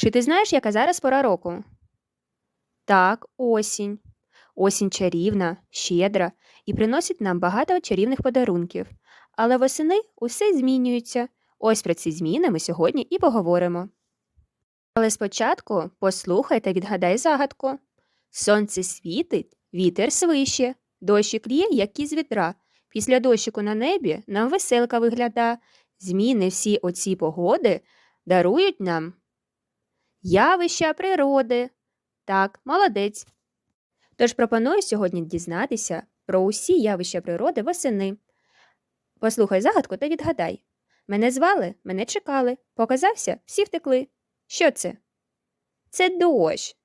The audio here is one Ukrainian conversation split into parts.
Чи ти знаєш, яка зараз пора року? Так, осінь. Осінь чарівна, щедра і приносить нам багато чарівних подарунків. Але восени усе змінюється. Ось про ці зміни ми сьогодні і поговоримо. Але спочатку послухай та відгадай загадку. Сонце світить, вітер свище, дощик лє, як із вітра. Після дощику на небі нам веселка вигляда. Зміни всі оці погоди дарують нам явища природи. Так, молодець. Тож пропоную сьогодні дізнатися про усі явища природи восени. Послухай загадку та відгадай. Мене звали, мене чекали, показався, всі втекли. Що це? Це дощ.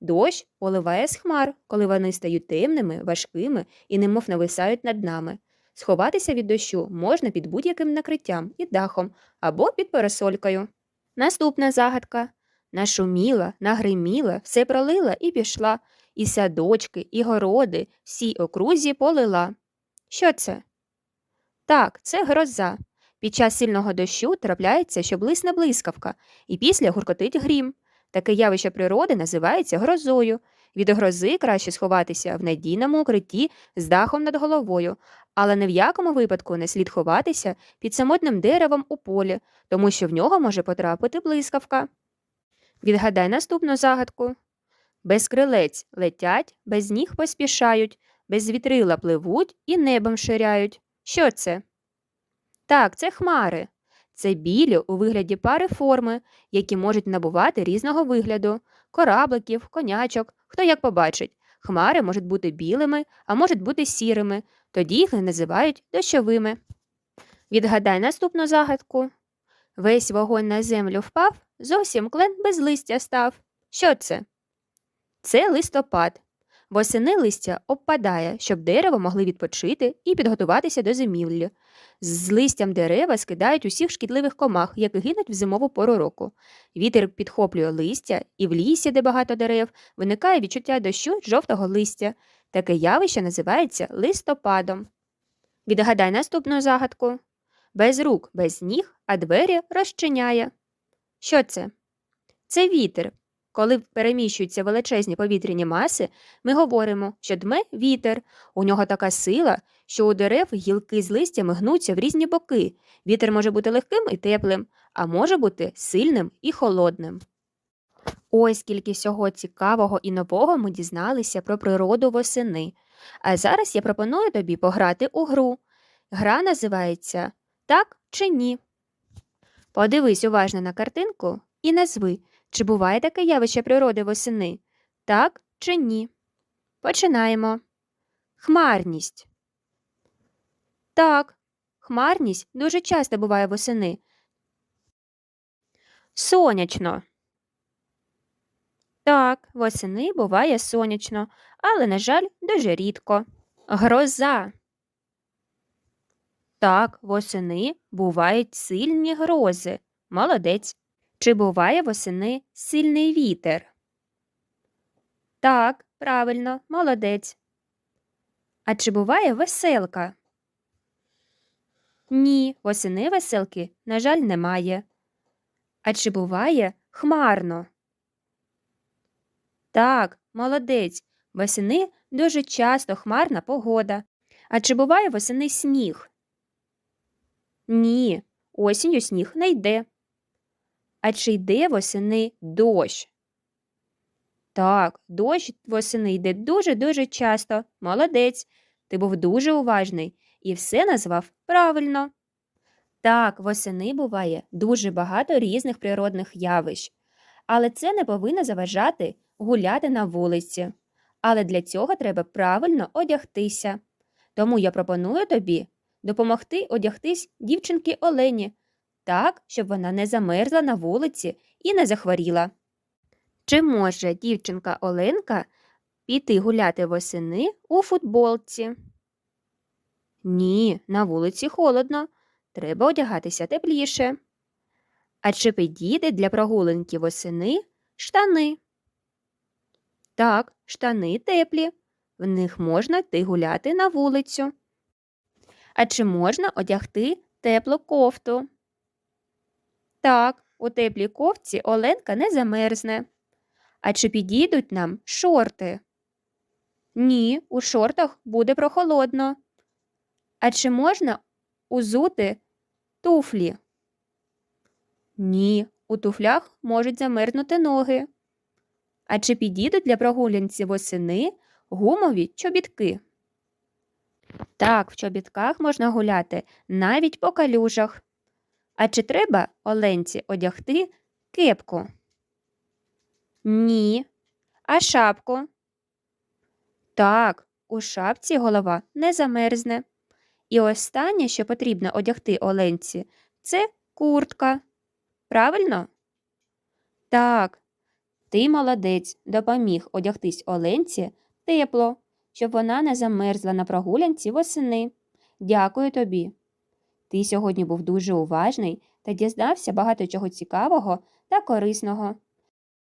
Дощ поливає з хмар, коли вони стають темними, важкими і немов нависають над нами. Сховатися від дощу можна під будь-яким накриттям і дахом або під парасолькою. Наступна загадка. Нашуміла, нагриміла, все пролила і пішла, і садочки, і городи, всі окрузі полила. Що це? Так, це гроза. Під час сильного дощу трапляється, що блисне блискавка, і після гуркотить грім. Таке явище природи називається грозою. Від грози краще сховатися в надійному укритті з дахом над головою, але ні в якому випадку не слід ховатися під самотним деревом у полі, тому що в нього може потрапити блискавка. Відгадай наступну загадку. Без крилець летять, без ніг поспішають, без вітрила пливуть і небом ширяють. Що це? Так, це хмари. Це білі у вигляді пари форми, які можуть набувати різного вигляду корабликів, конячок, хто як побачить. Хмари можуть бути білими, а можуть бути сірими, тоді їх називають дощовими. Відгадай наступну загадку. Весь вогонь на землю впав, зовсім клен без листя став. Що це? Це листопад. Восени листя обпадає, щоб дерева могли відпочити і підготуватися до зимівлі. З листям дерева скидають усіх шкідливих комах, які гинуть в зимову пору року. Вітер підхоплює листя, і в лісі, де багато дерев, виникає відчуття дощу жовтого листя. Таке явище називається листопадом. Відгадай наступну загадку. Без рук, без ніг, а двері розчиняє. Що це? Це вітер. Коли переміщуються величезні повітряні маси, ми говоримо, що дме вітер. У нього така сила, що у дерев гілки з листями гнуться в різні боки. Вітер може бути легким і теплим, а може бути сильним і холодним. Ось скільки всього цікавого і нового ми дізналися про природу восени. А зараз я пропоную тобі пограти у гру. Гра називається Так чи ні. Подивись уважно на картинку і назви, чи буває таке явище природи восени? Так чи ні? Починаємо. Хмарність. Так, хмарність дуже часто буває восени. Сонячно. Так, восени буває сонячно, але, на жаль, дуже рідко. Гроза. Так, восени бувають сильні грози. Молодець. Чи буває восени сильний вітер? Так, правильно, молодець. А чи буває веселка? Ні, восени веселки, на жаль, немає. А чи буває хмарно? Так, молодець. Восени дуже часто хмарна погода. А чи буває восени сніг? Ні, осінню сніг не йде. А чи йде восени дощ? Так, дощ восени йде дуже-дуже часто. Молодець. Ти був дуже уважний і все назвав правильно. Так, восени буває дуже багато різних природних явищ, але це не повинно заважати гуляти на вулиці. Але для цього треба правильно одягтися. Тому я пропоную тобі допомогти одягтись дівчинки Олені так, щоб вона не замерзла на вулиці і не захворіла. Чи може дівчинка Оленка піти гуляти восени у футболці? Ні, на вулиці холодно. Треба одягатися тепліше. А чи підійде для прогулянки восени штани? Так, штани теплі. В них можна йти гуляти на вулицю. А чи можна одягти теплу кофту? Так, у теплій ковці Оленка не замерзне. А чи підійдуть нам шорти? Ні, у шортах буде прохолодно. А чи можна узути туфлі? Ні, у туфлях можуть замерзнути ноги. А чи підійдуть для прогулянці восени гумові чобітки? Так, в чобітках можна гуляти навіть по калюжах. А чи треба Оленці одягти кепку? Ні. А шапку? Так, у шапці голова не замерзне. І останнє, що потрібно одягти Оленці, це куртка. Правильно? Так. Ти молодець, допоміг одягтись Оленці тепло, щоб вона не замерзла на прогулянці восени. Дякую тобі. Ти сьогодні був дуже уважний та дізнався багато чого цікавого та корисного.